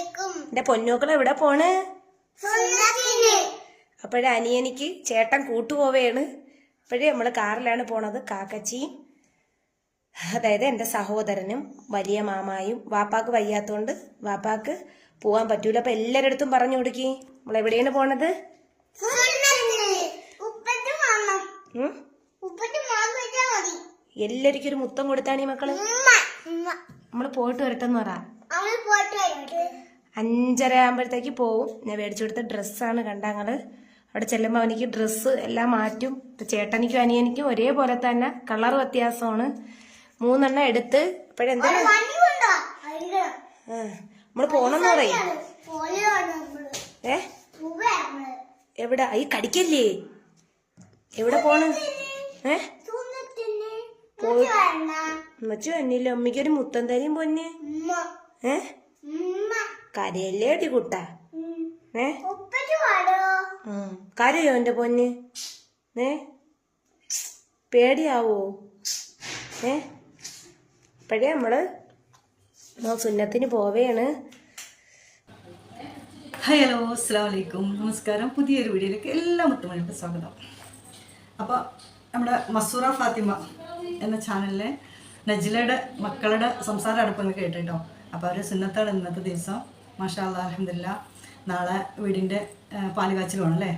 എന്റെ പൊന്നോക്കൾ എവിടെ പോണ്? അപ്പോഴേ അനിയനിക്ക് ചേട്ടൻ കൂട്ടുപോവയാണ് അപ്പോഴേ നമ്മൾ കാറിലാണ് പോണത് കാക്കച്ചി. അതായത് എന്റെ സഹോദരനും വലിയ മാമായും വാപ്പാക്ക് വയ്യാത്തോണ്ട് വാപ്പാക്ക് പോവാൻ പറ്റൂല. അപ്പൊ എല്ലാവരുടെ അടുത്തും പറഞ്ഞു കൊടുക്കി. നമ്മൾ എവിടെയാണ് പോണത്? എല്ലാരിക്കും എല്ലാവർക്കും ഒരു മുത്തം കൊടുത്താണ് ഈ മക്കൾ നമ്മൾ പോയിട്ട് വരട്ടെന്ന് പറ. അഞ്ചര ആകുമ്പോഴത്തേക്ക് പോവും. ഞാൻ മേടിച്ചു കൊടുത്ത ഡ്രസ്സാണ് കണ്ടങ്ങൾ അവിടെ ചെല്ലുമ്പോൾ അവനിക്ക് ഡ്രസ്സ് എല്ലാം മാറ്റും. ഇപ്പം ചേട്ടനിക്കും അനിയനിക്കും ഒരേപോലെ തന്നെ കളർ വ്യത്യാസമാണ്. മൂന്നെണ്ണം എടുത്ത് ഇപ്പോഴെന്താ നമ്മൾ പോണെന്ന് പറയും. ഏ? എവിടെ? ഈ കടിക്കല്ലേ? എവിടെ പോണ്? ഏ? പോയി- ഉമ്മച്ചു അന്നില്ല അമ്മയ്ക്കൊരു മുത്തം തരും പൊന്നെ ഏ? കരയല്ലേ അടി കുട്ട. ഏ. കരയോ എന്റെ പൊന്ന്? ഏ? പേടിയാവോ? ഏ? ഇപ്പോഴേ നമ്മൾ നോ സുന്നത്തിന് പോവേണ്. ഹായ് ഹലോ അസ്സാം വലൈക്കും നമസ്കാരം. പുതിയൊരു വീഡിയോയിലേക്ക് എല്ലാ മുത്തുമണിക്കും സ്വാഗതം. അപ്പോൾ നമ്മുടെ മസൂറ ഫാത്തിമ എന്ന ചാനലിലെ നജിലയുടെ മക്കളുടെ സംസാരം അടുപ്പം കേട്ടിട്ടോ? അപ്പോൾ അവർ സുന്നത്താണ് ഇന്നത്തെ ദിവസം. മാഷാ അല്ലാ അലഹമില്ല നാളെ വീടിന്റെ പാലുകാച്ചിലുമാണ് അല്ലേ?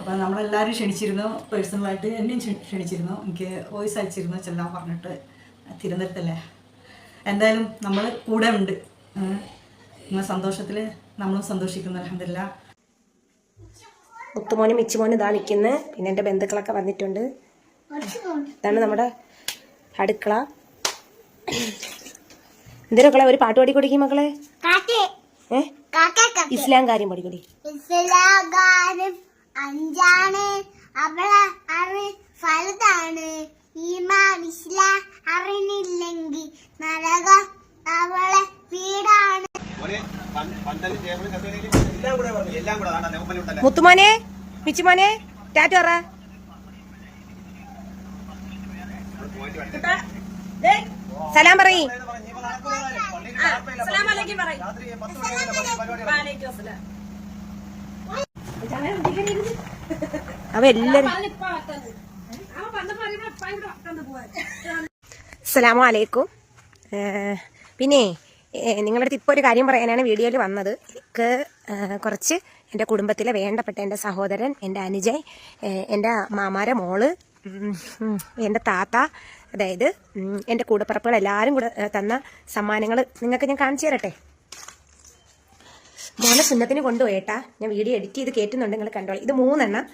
അപ്പോൾ നമ്മളെല്ലാവരും ക്ഷണിച്ചിരുന്നു പേഴ്സണലായിട്ട് എന്നെയും ക്ഷ- ക്ഷണിച്ചിരുന്നു. എനിക്ക് വോയിസ് അയച്ചിരുന്നു ചെല്ലാൻ പറഞ്ഞിട്ട് തിരുവനന്തപുരത്തല്ലേ? എന്തായാലും നമ്മൾ കൂടെ ഉണ്ട്. നിങ്ങളെ സന്തോഷത്തിൽ നമ്മളും സന്തോഷിക്കുന്നു അലഹമില്ല മുത്തുമോനും മിച്ചുമോനും ഇതാ നിൽക്കുന്നത് പിന്നെ എന്റെ ബന്ധുക്കളൊക്കെ വന്നിട്ടുണ്ട്. ഇതാണ് നമ്മുടെ അടുക്കള. എന്തിനൊക്കെ ഒരു പാട്ട് പാടി കൊടുക്കും മക്കളെ? ഏ? ഇസ്ലാം കാര്യം പാടിക്കൊടി ഇസ്ലാഗാനം അഞ്ചാണ്. അവളെ അറി ഫലതാണ്. ഈമാൻ ഇസ്ലാം അറിഞ്ഞില്ലെങ്കിൽ നരകം അവളെ വീടാണ്. മുത്തുമോനെ മിച്ചുമോനെ ടാറ്റ പറ. സലാം പറയും. ഇനിയിപ്പോ നടക്കൂല. പള്ളിയിൽ കുഴപ്പമില്ല. രാത്രി പത്ത് മണി വരെ പള്ളി പരിപാടി അവ എല്ലാരും അസ്സലാമു അലൈക്കും പിന്നെ നിങ്ങളുടെ അടുത്ത് ഇപ്പോൾ ഒരു കാര്യം പറയാനാണ് വീഡിയോയിൽ വന്നത് എനിക്ക് കുറച്ച് എന്റെ കുടുംബത്തിലെ വേണ്ടപ്പെട്ട എന്റെ സഹോദരൻ എന്റെ അനുജയ് ഏഹ് എന്റെ മാമാരെ മോൾ എന്റെ താത്ത അതായത് എന്റെ കൂടപ്പറപ്പുകൾ എല്ലാവരും കൂടെ തന്ന സമ്മാനങ്ങൾ നിങ്ങൾക്ക് ഞാൻ കാണിച്ചു തരട്ടെ? മോനെ സുന്നത്തിന് കൊണ്ടുപോയേട്ടാ ഞാൻ വീഡിയോ എഡിറ്റ് ചെയ്ത് കയറ്റുന്നുണ്ട് നിങ്ങൾ കണ്ടോളൂ. ഇത് മൂന്നെണ്ണം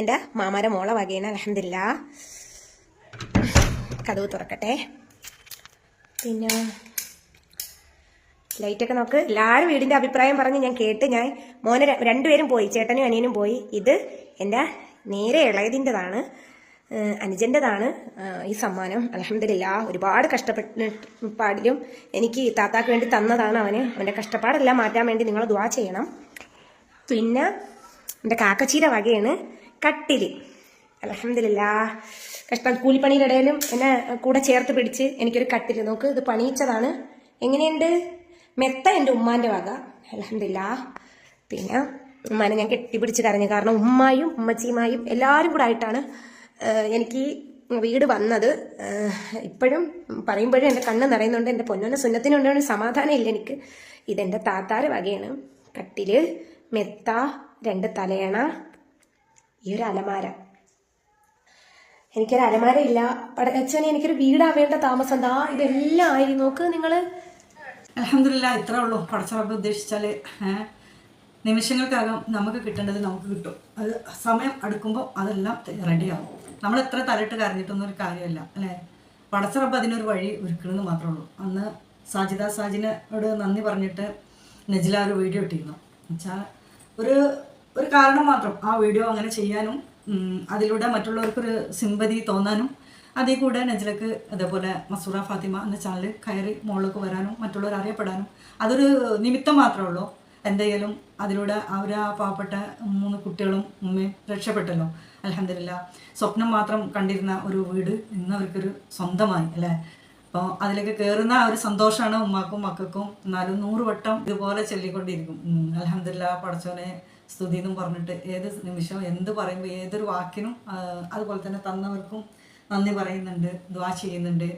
എന്റെ മാമാരെ മോളെ വകയാണ് അലഹമില്ല കഥവ് തുറക്കട്ടെ. പിന്നെ ലൈറ്റൊക്കെ നോക്ക്. എല്ലാവരും വീടിന്റെ അഭിപ്രായം പറഞ്ഞ് ഞാൻ കേട്ട് ഞാൻ മോനെ രണ്ടുപേരും പോയി ചേട്ടനും അനിയനും പോയി. ഇത് എന്റെ നേരെ ഇളയതിന്റെതാണ് അനുജന്റെതാണ് ഈ സമ്മാനം. അലഹമില്ല ഒരുപാട് കഷ്ടപ്പെട്ട് പാടിലും എനിക്ക് താത്താക്ക് വേണ്ടി തന്നതാണ് അവന്. അവന്റെ കഷ്ടപ്പാടെല്ലാം മാറ്റാൻ വേണ്ടി നിങ്ങൾ ദ്വാ ചെയ്യണം. പിന്നെ എന്റെ കാക്കച്ചീര വകയാണ് കട്ടിൽ അലഹമില്ല കഷ്ട കൂലിപ്പണിയുടെ ഇടയിലും എന്നെ കൂടെ ചേർത്ത് പിടിച്ച് എനിക്കൊരു കട്ടിൽ നോക്ക് ഇത് പണിയിച്ചതാണ്. എങ്ങനെയുണ്ട്? മെത്ത എന്റെ ഉമ്മാന്റെ വക. അലഹമില്ല പിന്നെ ഉമ്മാനെ ഞാൻ കെട്ടിപ്പിടിച്ച് കരഞ്ഞു. കാരണം ഉമ്മായും ഉമ്മച്ചിയുമായും എല്ലാവരും കൂടെ ആയിട്ടാണ് എനിക്ക് വീട് വന്നത് ഇപ്പോഴും പറയുമ്പോഴും എന്റെ കണ്ണ് നിറയുന്നുണ്ട് എന്റെ പൊന്നോനെ സുന്നത്തിനുണ്ട് ഒരു സമാധാനം ഇല്ല എനിക്ക്. ഇതെന്റെ താത്താറ് വകയാണ്. കട്ടിൽ മെത്ത രണ്ട് തലയണ ഈ ഒരു അലമാര. എനിക്കൊരു അലമാര ഇല്ല. പടച്ചനെ എനിക്കൊരു വീടാവേണ്ട താമസം. ദാ ഇതെല്ലാം ആയി. നോക്ക് നിങ്ങൾ അലഹമില്ല ഇത്രേ ഉള്ളൂ. പടച്ചറപ്പ് ഉദ്ദേശിച്ചാൽ നിമിഷങ്ങൾക്കകം നമുക്ക് കിട്ടേണ്ടത് നമുക്ക് കിട്ടും. അത് സമയം അടുക്കുമ്പോൾ അതെല്ലാം റെഡിയാവും. നമ്മൾ എത്ര തലയിട്ട് കരഞ്ഞിട്ടൊന്നും ഒരു കാര്യമല്ല അല്ലേ? പടച്ചറപ്പ് അതിനൊരു വഴി ഒരുക്കണമെന്ന് മാത്രമേ ഉള്ളൂ. അന്ന് സാജിദ സാജിനോട് നന്ദി പറഞ്ഞിട്ട് നജില ഒരു വീഡിയോ ഇട്ടിരുന്നു. എന്നുവെച്ചാൽ ഒരു ഒരു കാരണം മാത്രം ആ വീഡിയോ അങ്ങനെ ചെയ്യാനും അതിലൂടെ മറ്റുള്ളവർക്കൊരു സിമ്പതി തോന്നാനും അതിൽ കൂടെ നജിലക്ക് അതേപോലെ മസൂറ ഫാത്തിമ എന്ന ചാനൽ കയറി മുകളിലേക്ക് വരാനും മറ്റുള്ളവർ അറിയപ്പെടാനും അതൊരു നിമിത്തം മാത്രമേ ഉള്ളൂ. എന്തായാലും അതിലൂടെ അവർ ആ പാവപ്പെട്ട മൂന്ന് കുട്ടികളും ഉമ്മയും രക്ഷപ്പെട്ടല്ലോ. അലഹമില്ല സ്വപ്നം മാത്രം കണ്ടിരുന്ന ഒരു വീട് ഇന്ന് അവർക്കൊരു സ്വന്തമായി അല്ലേ? അപ്പോൾ അതിലേക്ക് കയറുന്ന ഒരു സന്തോഷമാണ് ഉമ്മാക്കും മക്കൾക്കും. എന്നാലും നൂറ് വട്ടം ഇതുപോലെ ചൊല്ലിക്കൊണ്ടിരിക്കും. അലഹമില്ല പടച്ചോനെ സ്തുതി എന്നും പറഞ്ഞിട്ട് ഏത് നിമിഷം എന്ത് പറയുമ്പോൾ ഏതൊരു വാക്കിനും അതുപോലെ തന്നെ തന്നവർക്കും നന്ദി പറയുന്നുണ്ട് ദ്വാ ചെയ്യുന്നുണ്ട്.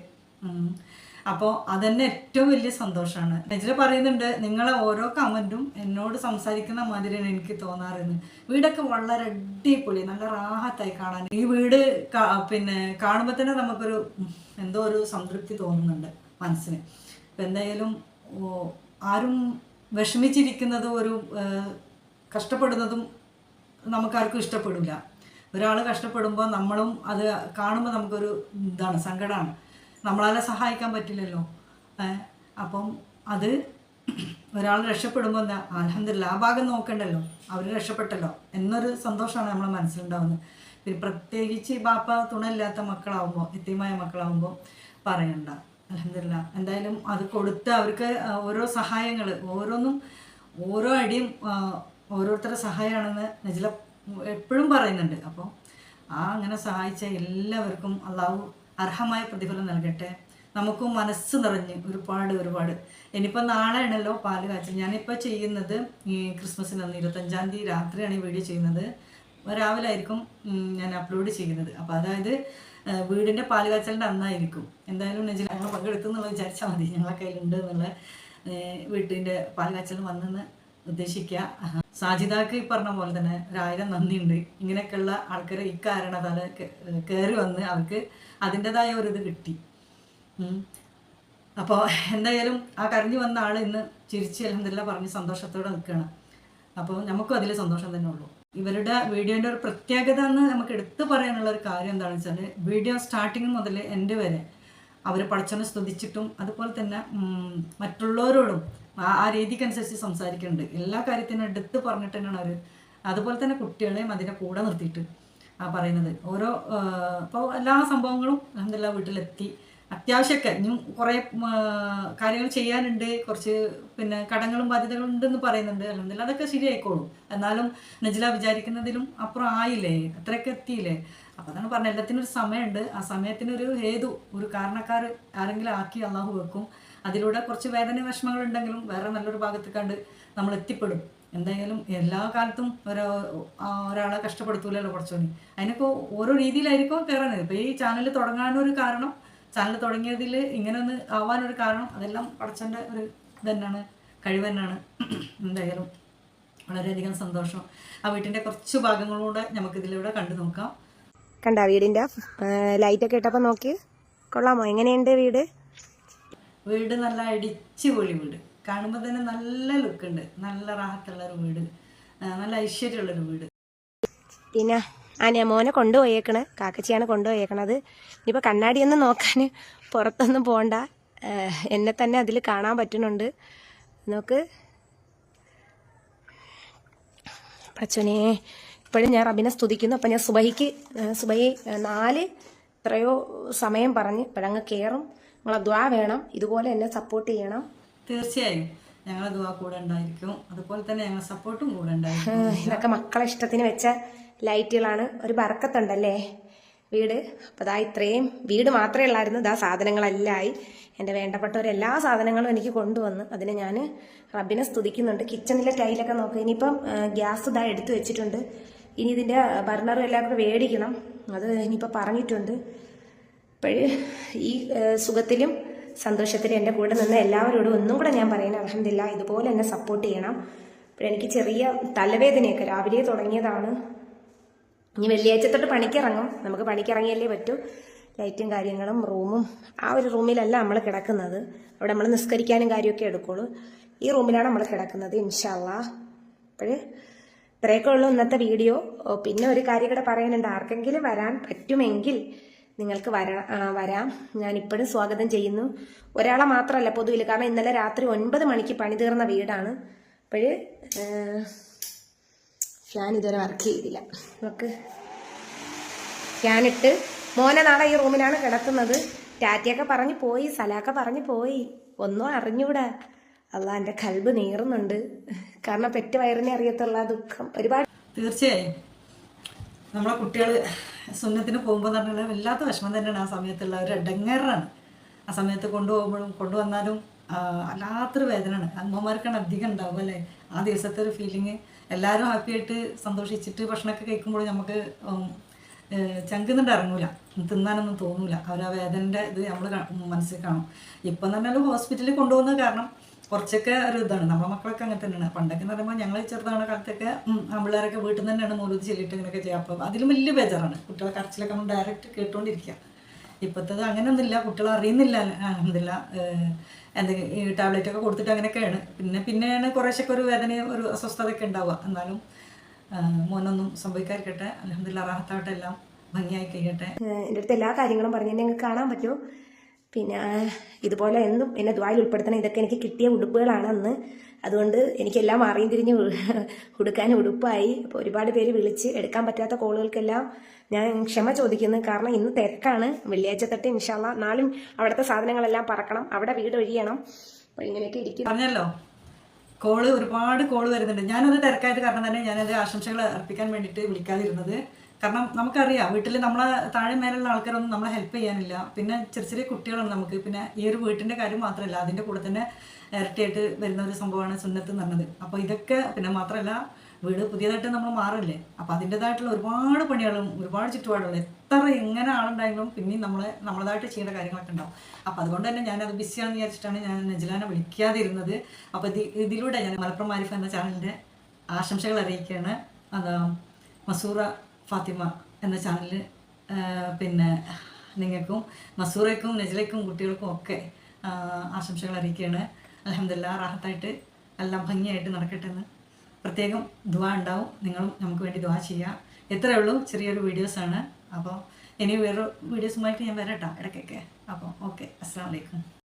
അപ്പോൾ അതന്നെ ഏറ്റവും വലിയ സന്തോഷമാണ് നജില പറയുന്നുണ്ട് നിങ്ങളെ ഓരോ കമന്റും എന്നോട് സംസാരിക്കുന്ന മാതിരിയാണ് എനിക്ക് തോന്നാറുണ്ട്. വീടൊക്കെ വളരെ അടിപൊളി നല്ല റാഹത്തായി കാണാൻ. ഈ വീട് പിന്നെ കാണുമ്പോൾ തന്നെ നമുക്കൊരു എന്തോ ഒരു സംതൃപ്തി തോന്നുന്നുണ്ട് മനസ്സിന്. ഇപ്പം എന്തായാലും ആരും വിഷമിച്ചിരിക്കുന്നത് ഒരു കഷ്ടപ്പെടുന്നതും നമുക്കാർക്കും ഇഷ്ടപ്പെടില്ല ഒരാൾ കഷ്ടപ്പെടുമ്പോൾ നമ്മളും അത് കാണുമ്പോൾ നമുക്കൊരു ഇതാണ് സങ്കടമാണ് നമ്മളാലെ സഹായിക്കാൻ പറ്റില്ലല്ലോ. അപ്പം അത് ഒരാൾ രക്ഷപ്പെടുമ്പോൾ എന്താ അലഹമില്ല ആ ഭാഗം നോക്കണ്ടല്ലോ. അവർ രക്ഷപ്പെട്ടല്ലോ. എന്നൊരു സന്തോഷമാണ് നമ്മളെ മനസ്സിലുണ്ടാവുന്നത്. പിന്നെ പ്രത്യേകിച്ച് ബാപ്പ തുണയില്ലാത്ത മക്കളാവുമ്പോൾ എത്തിയമായ മക്കളാവുമ്പോൾ പറയണ്ട. അലഹമില്ല എന്തായാലും അത് കൊടുത്ത് അവർക്ക് ഓരോ സഹായങ്ങൾ ഓരോന്നും ഓരോ അടിയും ഓരോരുത്തരുടെ സഹായമാണെന്ന് നജില എപ്പോഴും പറയുന്നുണ്ട്. അപ്പോൾ ആ അങ്ങനെ സഹായിച്ച എല്ലാവർക്കും അള്ളാഹു അർഹമായ പ്രതിഫലം നൽകട്ടെ. നമുക്ക് മനസ്സ് നിറഞ്ഞ് ഒരുപാട് ഒരുപാട്. ഇനിയിപ്പോൾ നാളെയാണല്ലോ പാൽ കാച്ചൽ. ഞാനിപ്പോൾ ചെയ്യുന്നത് ഈ ക്രിസ്മസിന് അന്ന് ഇരുപത്തഞ്ചാം തീയതി രാത്രിയാണ് ഈ വീഡിയോ ചെയ്യുന്നത്. രാവിലെ ആയിരിക്കും ഞാൻ അപ്ലോഡ് ചെയ്യുന്നത്. അപ്പോൾ അതായത് വീടിന്റെ പാൽ കാച്ചലിന്റെ അന്നായിരിക്കും. എന്തായാലും നജില ഞങ്ങൾ പങ്കെടുത്തു എന്നുള്ള വിചാരിച്ചാൽ മതി. ഞങ്ങളെ കയ്യിലുണ്ട് എന്നുള്ള വീട്ടിന്റെ പാൽ കാച്ചൽ വന്നെന്ന് ഉദ്ദേശിക്കുക സാജിദാക്ക് ഈ പറഞ്ഞ പോലെ തന്നെ ഒരായിരം നന്ദിയുണ്ട്. ഇങ്ങനെയൊക്കെയുള്ള ആൾക്കാർ ഇക്കാരണത്താൽ കയറി വന്ന് അവർക്ക് അതിന്റെതായ ഒരു കിട്ടി. അപ്പോൾ എന്തായാലും ആ കരഞ്ഞു വന്ന ആൾ ഇന്ന് ചിരിച്ച് അലഹമില്ല പറഞ്ഞ് സന്തോഷത്തോടെ നിൽക്കുകയാണ് അപ്പോൾ നമുക്കും അതിൽ സന്തോഷം തന്നെ ഉള്ളൂ. ഇവരുടെ വീഡിയോന്റെ ഒരു പ്രത്യേകത എന്ന് നമുക്ക് എടുത്തു പറയാനുള്ള ഒരു കാര്യം എന്താണെന്ന് വെച്ചാൽ വീഡിയോ സ്റ്റാർട്ടിങ് മുതൽ എന്റെ വരെ അവർ പഠിച്ചവനെ സ്തുതിച്ചിട്ടും അതുപോലെ തന്നെ മറ്റുള്ളവരോടും ആ രീതിക്കനുസരിച്ച് സംസാരിക്കുന്നുണ്ട് എല്ലാ കാര്യത്തിനും എടുത്ത് പറഞ്ഞിട്ട് തന്നെയാണ് അവർ അതുപോലെ തന്നെ കുട്ടികളെയും അതിന്റെ കൂടെ നിർത്തിയിട്ട്. പറയുന്നത്. ഓരോ ഇപ്പോൾ എല്ലാ സംഭവങ്ങളും അഹമ്മദില്ല വീട്ടിലെത്തി. അത്യാവശ്യമൊക്കെ. ഇനിയും കുറേ കാര്യങ്ങൾ ചെയ്യാനുണ്ട്. കുറച്ച് പിന്നെ കടങ്ങളും ബാധ്യതകളും ഉണ്ടെന്ന് പറയുന്നുണ്ട്. അല്ലെന്നില്ല അതൊക്കെ ശരിയായിക്കോളും. എന്നാലും നജില വിചാരിക്കുന്നതിലും അപ്പുറം ആയില്ലേ? അത്രയൊക്കെ എത്തിയില്ലേ? അപ്പം അതാണ് പറഞ്ഞത്. എല്ലാത്തിനും ഒരു സമയമുണ്ട്. ആ സമയത്തിനൊരു ഹേതു ഒരു കാരണക്കാർ ആരെങ്കിലും ആക്കി അള്ളാഹു വെക്കും. അതിലൂടെ കുറച്ച് വേദന വിഷമങ്ങൾ ഉണ്ടെങ്കിലും വേറെ നല്ലൊരു ഭാഗത്ത് കണ്ട് നമ്മൾ എത്തിപ്പെടും. എന്തായാലും എല്ലാ കാലത്തും ഒരാ ഒരാളെ കഷ്ടപ്പെടുത്തൂലല്ലോ കുറച്ചുകൂടി. അതിനൊക്കെ ഓരോ രീതിയിലായിരിക്കും കയറുന്നത്. ഇപ്പോൾ ഈ ചാനൽ തുടങ്ങാനൊരു കാരണം ചാനൽ തുടങ്ങിയതിൽ ഇങ്ങനെ ഒന്ന് ആവാനൊരു കാരണം അതെല്ലാം പടച്ചന്റെ ഒരു ഇത് തന്നെയാണ് കഴിവ് തന്നെയാണ് എന്തായാലും വളരെയധികം സന്തോഷം. ആ വീട്ടിന്റെ കുറച്ച് ഭാഗങ്ങളൂടെ നമുക്കിതിലൂടെ കണ്ടു നോക്കാം. കണ്ട വീടിന്റെ ലൈറ്റൊക്കെ ഇട്ടപ്പോൾ നോക്കി. കൊള്ളാമോ? എങ്ങനെയുണ്ട് വീട്? വീട് നല്ല അടിച്ചുപൊളി വീട്. കാണുമ്പോൾ തന്നെ നല്ല ലുക്ക് ഉണ്ട്. നല്ല റാഹത്തുള്ള ഒരു വീട് നല്ല ഐശ്വര്യമുള്ളൊരു വീട്. പിന്നെ ആ ഞാൻ മോനെ കൊണ്ടുപോയേക്കണ്. കാക്കച്ചിയാണ് കൊണ്ടുപോയേക്കണത്. ഇനിയിപ്പോൾ കണ്ണാടിയൊന്നും നോക്കാൻ പുറത്തൊന്നും പോകണ്ട എന്നെ തന്നെ അതിൽ കാണാൻ പറ്റുന്നുണ്ട്. നോക്ക്. പച്ചനെ ഇപ്പോഴും ഞാൻ റബിനെ സ്തുതിക്കുന്നു. അപ്പം ഞാൻ സുബഹിക്ക് സുബൈ നാല് എത്രയോ സമയം പറഞ്ഞ് ഇപ്പോഴങ്ങ് കയറും നിങ്ങളെ ദ്വാ വേണം. ഇതുപോലെ എന്നെ സപ്പോർട്ട് ചെയ്യണം. തീർച്ചയായും ഞങ്ങളെ ദുവാ കൂടെ ഉണ്ടായിരിക്കും. അതുപോലെ തന്നെ ഞങ്ങളെ സപ്പോർട്ടും കൂടെ ഉണ്ടായിരിക്കും. ഇതൊക്കെ മക്കളെ ഇഷ്ടത്തിന് വെച്ച ലൈറ്റുകളാണ്. ഒരു ബറക്കത്തുണ്ടല്ലേ വീട്? അപ്പോൾ അതാ ഇത്രയും വീട് മാത്രമേ ഉള്ളായിരുന്നു. ഇതാ സാധനങ്ങളെല്ലാമായി എന്റെ വേണ്ടപ്പെട്ടവരെല്ലാ സാധനങ്ങളും എനിക്ക് കൊണ്ടുവന്ന് അതിനെ ഞാൻ റബ്ബിനെ സ്തുതിക്കുന്നുണ്ട്. കിച്ചണിലെ ടൈലൊക്കെ നോക്കുക ഇനിയിപ്പം ഗ്യാസ് ഇതാ എടുത്തു വെച്ചിട്ടുണ്ട്. ഇനി ഇതിന്റെ ബർണറും എല്ലാം കൂടെ മേടിക്കണം. അത് ഇനിയിപ്പോൾ പറഞ്ഞിട്ടുണ്ട്. അപ്പോഴ് ഈ സുഖത്തിലും സന്തോഷത്തിലും എന്റെ കൂടെ നിന്ന് എല്ലാവരോടും ഒന്നും കൂടെ ഞാൻ പറയുന്നത് അലഹമില്ല ഇതുപോലെ എന്നെ സപ്പോർട്ട് ചെയ്യണം. അപ്പോഴെനിക്ക് ചെറിയ തലവേദനയൊക്കെ രാവിലെ തുടങ്ങിയതാണ്. ഇനി വെള്ളിയാഴ്ച തൊട്ട് പണിക്കിറങ്ങും. നമുക്ക് പണിക്കിറങ്ങിയല്ലേ പറ്റൂ. ലൈറ്റും കാര്യങ്ങളും റൂമും. ആ ഒരു റൂമിലല്ല നമ്മൾ കിടക്കുന്നത്. അവിടെ നമ്മൾ നിസ്കരിക്കാനും കാര്യമൊക്കെ എടുക്കുള്ളൂ. ഈ റൂമിലാണ് നമ്മൾ കിടക്കുന്നത് ഇൻഷാല്ല അപ്പോഴേ ഇത്രയൊക്കെ ഉള്ളൂ ഇന്നത്തെ വീഡിയോ. പിന്നെ ഒരു കാര്യം കൂടെ പറയാനുണ്ട്. ആർക്കെങ്കിലും വരാൻ പറ്റുമെങ്കിൽ നിങ്ങൾക്ക് വരാ വരാം. ഞാൻ ഇപ്പോഴും സ്വാഗതം ചെയ്യുന്നു. ഒരാളെ മാത്രമല്ല പൊതുവിൽ കാരണം ഇന്നലെ രാത്രി ഒൻപത് മണിക്ക് പണി തീർന്ന വീടാണ്. അപ്പോഴ് ഫാൻ ഇതുവരെ വർക്ക് ചെയ്തില്ല. നമുക്ക് ഫാനിട്ട് മോനെ നാളെ ഈ റൂമിലാണ് കിടത്തുന്നത്. ടാറ്റയൊക്കെ പറഞ്ഞു പോയി സലാക്ക പറഞ്ഞു പോയി. ഒന്നും അറിഞ്ഞൂടാ. അല്ല എന്റെ കൽബ് നീറുന്നുണ്ട്. കാരണം പെറ്റ് വയറിനെ അറിയത്തുള്ള ദുഃഖം. ഒരുപാട് തീർച്ചയായും. നമ്മളെ കുട്ടികൾ സുന്നത്തിന് പോകുമ്പോൾ എന്ന് പറഞ്ഞാൽ വല്ലാത്ത വിഷമം തന്നെയാണ് ആ സമയത്തുള്ള ഒരു ഇടങ്ങേറാണ് ആ സമയത്ത് കൊണ്ടുപോകുമ്പോഴും കൊണ്ടുവന്നാലും അല്ലാത്തൊരു വേദനയാണ്. അമ്മമാർക്കാണ് അധികം ഉണ്ടാവും അല്ലേ? ആ ദിവസത്തെ ഒരു ഫീലിംഗ് എല്ലാവരും ഹാപ്പി ആയിട്ട് സന്തോഷിച്ചിട്ട് ഭക്ഷണമൊക്കെ കഴിക്കുമ്പോൾ നമുക്ക് ചങ്കുന്നുണ്ട് ഇറങ്ങൂല. തിന്നാനൊന്നും തോന്നൂല. അവർ ആ വേദനന്റെ ഇത് നമ്മൾ മനസ്സിൽ കാണും. ഇപ്പം എന്ന് പറഞ്ഞാൽ ഹോസ്പിറ്റലിൽ കൊണ്ടുപോകുന്നത് കാരണം കുറച്ചൊക്കെ ഒരു ഇതാണ്. നമ്മുടെ മക്കളൊക്കെ അങ്ങനെ തന്നെയാണ്. പണ്ടൊക്കെ എന്ന് പറയുമ്പോൾ ഞങ്ങൾ ചെറുതാണ് കാലത്തൊക്കെ ആമ്പിള്ളേരൊക്കെ വീട്ടിൽ നിന്ന് തന്നെയാണ് മൂലത്ത് ചെല്ലിട്ട് ഇങ്ങനെയൊക്കെ ചെയ്യുക. അപ്പം അതിലും വലിയ ബേജാറാണ്. കുട്ടികളെ കരച്ചിലൊക്കെ നമ്മൾ ഡയറക്റ്റ് കേട്ടുകൊണ്ടിരിക്കുക ഇപ്പോഴത്തത് അങ്ങനെയൊന്നുമില്ല കുട്ടികൾ അറിയുന്നില്ല. എന്തില്ല എന്തെങ്കിലും ഈ ടാബ്ലറ്റ് ഒക്കെ കൊടുത്തിട്ട് അങ്ങനെയൊക്കെയാണ്. പിന്നെ പിന്നെയാണ് കുറേശ്ശൊക്കെ ഒരു വേദനയും ഒരു അസ്വസ്ഥതയൊക്കെ ഉണ്ടാവുക. എന്നാലും മോനൊന്നും സംഭവിക്കാതിരിക്കട്ടെ. അലഹമില്ല റാഹത്താവട്ടെ എല്ലാം. ഭംഗിയായി കഴിയട്ടെ. എന്റെ അടുത്ത് എല്ലാ കാര്യങ്ങളും പറഞ്ഞു എന്നെ കാണാൻ പറ്റുമോ പിന്നെ ഇതുപോലെ എന്നും എന്നെ ദ്വായിൽ ഉൾപ്പെടുത്തണം ഇതൊക്കെ എനിക്ക് കിട്ടിയ ഉടുപ്പുകളാണ് അന്ന് അതുകൊണ്ട് എനിക്കെല്ലാം അറിയും തിരിഞ്ഞ് ഉടുക്കാൻ ഉടുപ്പായി. അപ്പോൾ ഒരുപാട് പേര് വിളിച്ച് എടുക്കാൻ പറ്റാത്ത കോളുകൾക്കെല്ലാം ഞാൻ ക്ഷമ ചോദിക്കുന്നു. കാരണം ഇന്ന് തിരക്കാണ്. വെള്ളിയാഴ്ച തട്ട് ഇൻഷാല്ല എന്നാലും അവിടുത്തെ സാധനങ്ങളെല്ലാം പറക്കണം. അവിടെ വീട് ഒഴിയണം. അപ്പോൾ ഇങ്ങനെയൊക്കെ ഇരിക്കും പറഞ്ഞല്ലോ. കോൾ ഒരുപാട് കോൾ വരുന്നുണ്ട്. ഞാനത് തിരക്കായത് കാരണം തന്നെ ഞാനത് ആശംസകൾ അർപ്പിക്കാൻ വേണ്ടിയിട്ട് വിളിക്കാതിരുന്നത്. കാരണം നമുക്കറിയാം വീട്ടിൽ നമ്മളെ താഴെ മേലുള്ള ആൾക്കാരൊന്നും നമ്മളെ ഹെൽപ്പ് ചെയ്യാനില്ല. പിന്നെ ചെറിയ ചെറിയ കുട്ടികളാണ് നമുക്ക്. പിന്നെ ഈ ഒരു വീട്ടിന്റെ കാര്യം മാത്രമല്ല അതിന്റെ കൂടെ തന്നെ ഇരട്ടിയായിട്ട് വരുന്ന ഒരു സംഭവമാണ് സുന്നത്ത് എന്ന് പറഞ്ഞത്. അപ്പോൾ ഇതൊക്കെ പിന്നെ മാത്രമല്ല വീട് പുതിയതായിട്ട് നമ്മൾ മാറില്ലേ? അപ്പോൾ അതിന്റെതായിട്ടുള്ള ഒരുപാട് പണികളും ഒരുപാട് ചുറ്റുപാടുകളും എത്ര എങ്ങനെ ആളുണ്ടായെങ്കിലും പിന്നെയും നമ്മളെ നമ്മളതായിട്ട് ചെയ്യേണ്ട കാര്യങ്ങളൊക്കെ ഉണ്ടാവും. അപ്പോൾ അതുകൊണ്ട് തന്നെ ഞാനത് ബിസിയാണെന്ന് വിചാരിച്ചിട്ടാണ് ഞാൻ നജിലാനെ വിളിക്കാതിരുന്നത്. അപ്പോൾ ഇത് ഇതിലൂടെ ഞാൻ മലപ്പുറം മാരിഫ എന്ന ചാനലിന്റെ ആശംസകൾ അറിയിക്കുകയാണ്. അതാ മസൂറ ഫാത്തിമ എന്ന ചാനലിൽ പിന്നെ നിങ്ങൾക്കും മസൂറയ്ക്കും നജിലയ്ക്കും കുട്ടികൾക്കും ഒക്കെ ആശംസകൾ അറിയിക്കുകയാണ്. അലഹമില്ല റാഹത്തായിട്ട് എല്ലാം ഭംഗിയായിട്ട് നടക്കട്ടെ എന്ന്. പ്രത്യേകം ദുവാ ഉണ്ടാവും. നിങ്ങളും നമുക്ക് വേണ്ടി ദുവാ ചെയ്യുക എത്രയേ ഉള്ളൂ. ചെറിയൊരു വീഡിയോസാണ് അപ്പോൾ ഇനി വേറൊരു വീഡിയോസുമായിട്ട് ഞാൻ വരട്ടോ ഇടയ്ക്കൊക്കെ. അപ്പോൾ ഓക്കെ അസ്സാം വലൈക്കും